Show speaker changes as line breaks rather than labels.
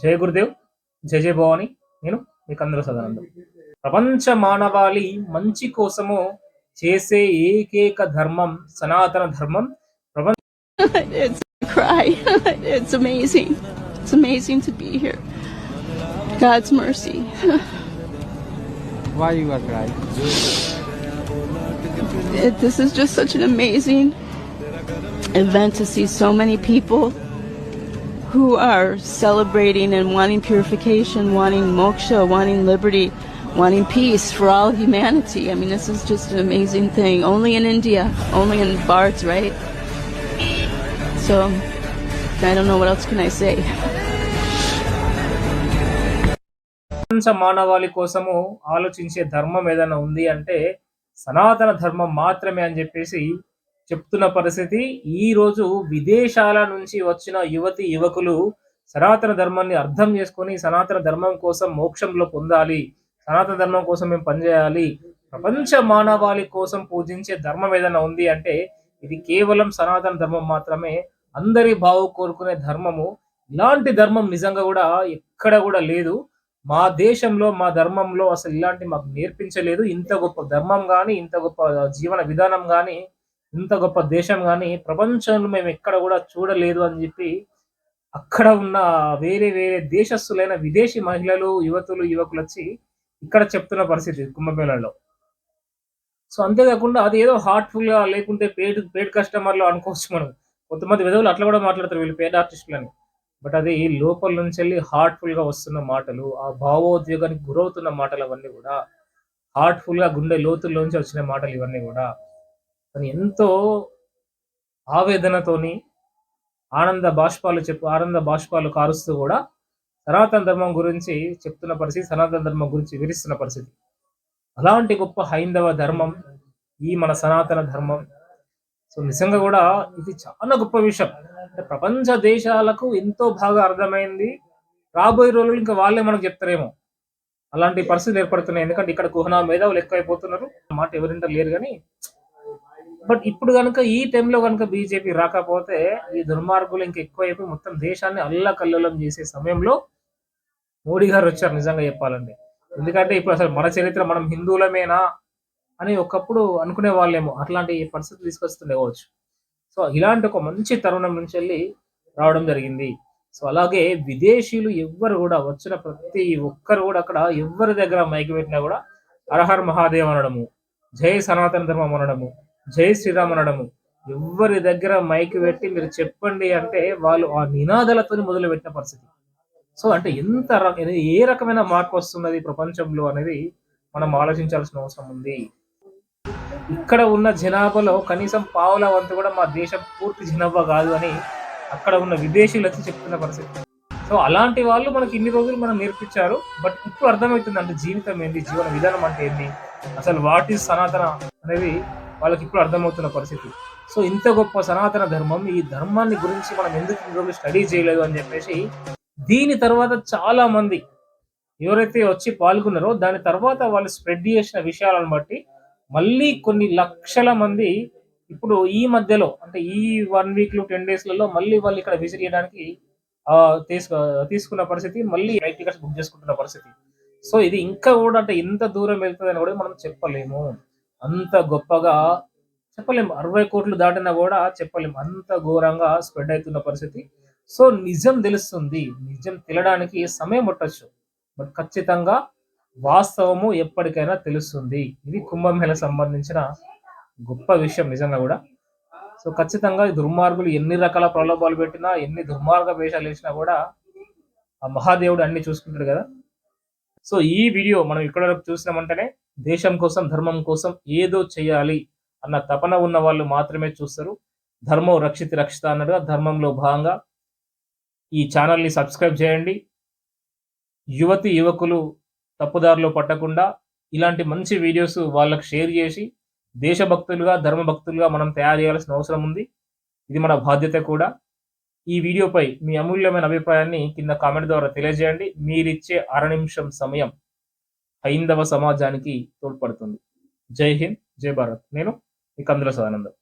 జయ గురుదేవ్ జయ జయ భవాని నేను మీకు అందరూ సదానందం ప్రపంచ మానవాళి మంచి కోసము చేసే ఏకైక ధర్మం సనాతన ధర్మం ప్రపంచ
it's cry. it's amazing. It's amazing to be here. God's mercy.
Why you are crying?
It, this is just such an amazing event to see so many people who are celebrating and wanting purification, wanting moksha, wanting liberty, wanting peace for all humanity. I mean, this is just an amazing thing. Only in India, only in Bharts, right? So, I don't know what else can I say.
మానవాళి కోసము ఆలోచించే ధర్మం ఏదైనా ఉంది అంటే సనాతన ధర్మం మాత్రమే అని చెప్పేసి చెప్తున్న పరిస్థితి ఈ రోజు విదేశాల నుంచి వచ్చిన యువతి యువకులు సనాతన ధర్మాన్ని అర్థం చేసుకొని సనాతన ధర్మం కోసం మోక్షంలో పొందాలి. సనాతన ధర్మం కోసం మేము పనిచేయాలి. ప్రపంచ మానవాళి కోసం పూజించే ధర్మం ఏదైనా ఉంది అంటే ఇది కేవలం సనాతన ధర్మం మాత్రమే. అందరి బావు కోరుకునే ధర్మము ఇలాంటి ధర్మం నిజంగా కూడా ఎక్కడ కూడా లేదు. మా దేశంలో మా ధర్మంలో అసలు ఇలాంటి మాకు నేర్పించలేదు. ఇంత గొప్ప ధర్మం కానీ ఇంత గొప్ప జీవన విధానం కానీ ఇంత గొప్ప దేశం కానీ ప్రపంచంలో మేము ఎక్కడ కూడా చూడలేదు అని చెప్పి అక్కడ ఉన్న వేరే వేరే దేశస్తులైన విదేశీ మహిళలు యువతులు యువకులు వచ్చి ఇక్కడ చెప్తున్న పరిస్థితి కుంభమేళలో. సో అంతేకాకుండా అది ఏదో హార్ట్ఫుల్గా లేకుంటే పేడ్ పేడ్ కస్టమర్లు అనుకోవచ్చు మనం. కొంతమంది విధవులు అట్లా కూడా మాట్లాడతారు వీళ్ళు పేడ్ ఆర్టిస్టులని. బట్ అది లోపల నుంచి వెళ్ళి హార్ట్ఫుల్గా వస్తున్న మాటలు ఆ భావోద్వేగానికి గురవుతున్న మాటలు అవన్నీ కూడా హార్ట్ఫుల్గా గుండె లోతుల్లోంచి వచ్చిన మాటలు ఇవన్నీ కూడా తను ఎంతో ఆవేదనతోని ఆనంద బాష్పాలు చెప్పు ఆనంద బాష్పాలు కారుస్తూ కూడా సనాతన ధర్మం గురించి చెప్తున్న పరిస్థితి సనాతన ధర్మం గురించి వివరిస్తున్న పరిస్థితి. అలాంటి గొప్ప హైందవ ధర్మం ఈ మన సనాతన ధర్మం. సో నిజంగా కూడా ఇది చాలా గొప్ప విషయం. అంటే ప్రపంచ దేశాలకు ఎంతో బాగా అర్థమైంది. రాబోయే రోజులు ఇంకా వాళ్ళే మనకు చెప్తారేమో. అలాంటి పరిస్థితులు ఏర్పడుతున్నాయి. ఎందుకంటే ఇక్కడ కుహనా మేధావులు ఎక్కువైపోతున్నారు. మాట ఎవరింట లేరు కానీ బట్ ఇప్పుడు కనుక ఈ టైంలో కనుక బీజేపీ రాకపోతే ఈ దుర్మార్గులు ఇంకా ఎక్కువైపోయి మొత్తం దేశాన్ని అల్లకల్లోలం చేసే సమయంలో మోడీ గారు వచ్చారు నిజంగా చెప్పాలంటే. ఎందుకంటే ఇప్పుడు అసలు మన చరిత్ర మనం హిందువులమేనా అని ఒకప్పుడు అనుకునే వాళ్ళేమో. అట్లాంటి పరిస్థితి తీసుకొస్తుండేవచ్చు సో ఇలాంటి ఒక మంచి తరుణం నుంచి వెళ్ళి రావడం జరిగింది. సో అలాగే విదేశీయులు ఎవ్వరు కూడా వచ్చిన ప్రతి ఒక్కరు కూడా అక్కడ ఎవరి దగ్గర మైకి పెట్టినా కూడా హరహర్ మహాదేవ్ అనడము జై సనాతన ధర్మం అనడము జై శ్రీరామ్ అనడము ఎవరి దగ్గర మైక్ పెట్టి మీరు చెప్పండి అంటే వాళ్ళు ఆ నినాదాలతో మొదలు పెట్టిన పరిస్థితి. సో అంటే ఎంత ఏ రకమైన మార్పు వస్తున్నది ప్రపంచంలో అనేది మనం ఆలోచించాల్సిన అవసరం ఉంది. ఇక్కడ ఉన్న జనాభాలో కనీసం పావుల వంతు కూడా మా దేశం పూర్తి జనాభా కాదు అని అక్కడ ఉన్న విదేశీయులు వచ్చి చెప్తున్న పరిస్థితి. సో అలాంటి వాళ్ళు మనకి ఇన్ని రోజులు మనం నేర్పించారు బట్ ఇప్పుడు అర్థమవుతుంది అంటే జీవితం ఏంటి జీవన విధానం అంటే ఏంటి అసలు వాట్ ఈస్ సనాతన అనేది వాళ్ళకి ఇప్పుడు అర్థమవుతున్న పరిస్థితి. సో ఇంత గొప్ప సనాతన ధర్మం ఈ ధర్మాన్ని గురించి మనం ఎందుకు ఇన్ని స్టడీ చేయలేదు అని చెప్పేసి దీని తర్వాత చాలా మంది ఎవరైతే వచ్చి పాల్గొన్నారో దాని తర్వాత వాళ్ళు స్ప్రెడ్ చేసిన విషయాలను బట్టి మళ్ళీ కొన్ని లక్షల మంది ఇప్పుడు ఈ మధ్యలో అంటే ఈ వన్ వీక్లో టెన్ డేస్లలో మళ్ళీ వాళ్ళు ఇక్కడ విజిట్ చేయడానికి తీసుకు తీసుకున్న పరిస్థితి మళ్ళీ రైట్ టికెట్స్ బుక్ చేసుకుంటున్న పరిస్థితి. సో ఇది ఇంకా కూడా అంటే ఇంత దూరం వెళ్తుంది అని కూడా మనం చెప్పలేము. అంత గొప్పగా చెప్పలేము అరవై కోట్లు దాటినా కూడా చెప్పలేము అంత ఘోరంగా స్ప్రెడ్ అవుతున్న పరిస్థితి. సో నిజం తెలుస్తుంది. నిజం తెలియడానికి సమయం పట్టొచ్చు. బట్ ఖచ్చితంగా వాస్తవము ఎప్పటికైనా తెలుస్తుంది. ఇది కుంభమేళ సంబంధించిన గొప్ప విషయం నిజంగా కూడా. సో ఖచ్చితంగా దుర్మార్గులు ఎన్ని రకాల ప్రలోభాలు పెట్టినా ఎన్ని దుర్మార్గ వేషాలు వేసినా కూడా ఆ మహాదేవుడు అన్ని చూసుకుంటాడు కదా. సో ఈ వీడియో మనం ఇక్కడ వరకు చూసినామంటేనే దేశం కోసం ధర్మం కోసం ఏదో చేయాలి అన్న తపన ఉన్న వాళ్ళు మాత్రమే చూస్తారు. ధర్మం రక్షిత రక్షిత అన్నట్టుగా ధర్మంలో భాగంగా ఈ ఛానల్ని సబ్స్క్రైబ్ చేయండి. యువతి యువకులు తప్పుదారిలో పట్టకుండా ఇలాంటి మంచి వీడియోస్ వాళ్ళకు షేర్ చేసి దేశభక్తులుగా ధర్మభక్తులుగా మనం తయారు చేయాల్సిన అవసరం ఉంది. ఇది మన బాధ్యత కూడా. ఈ వీడియోపై మీ అమూల్యమైన అభిప్రాయాన్ని కింద కామెంట్ ద్వారా తెలియజేయండి. మీరిచ్చే అర నిమిషం సమయం హైందవ సమాజానికి తోడ్పడుతుంది. జై హింద్ జై భారత్. నేను మీ కందుల సదానందం.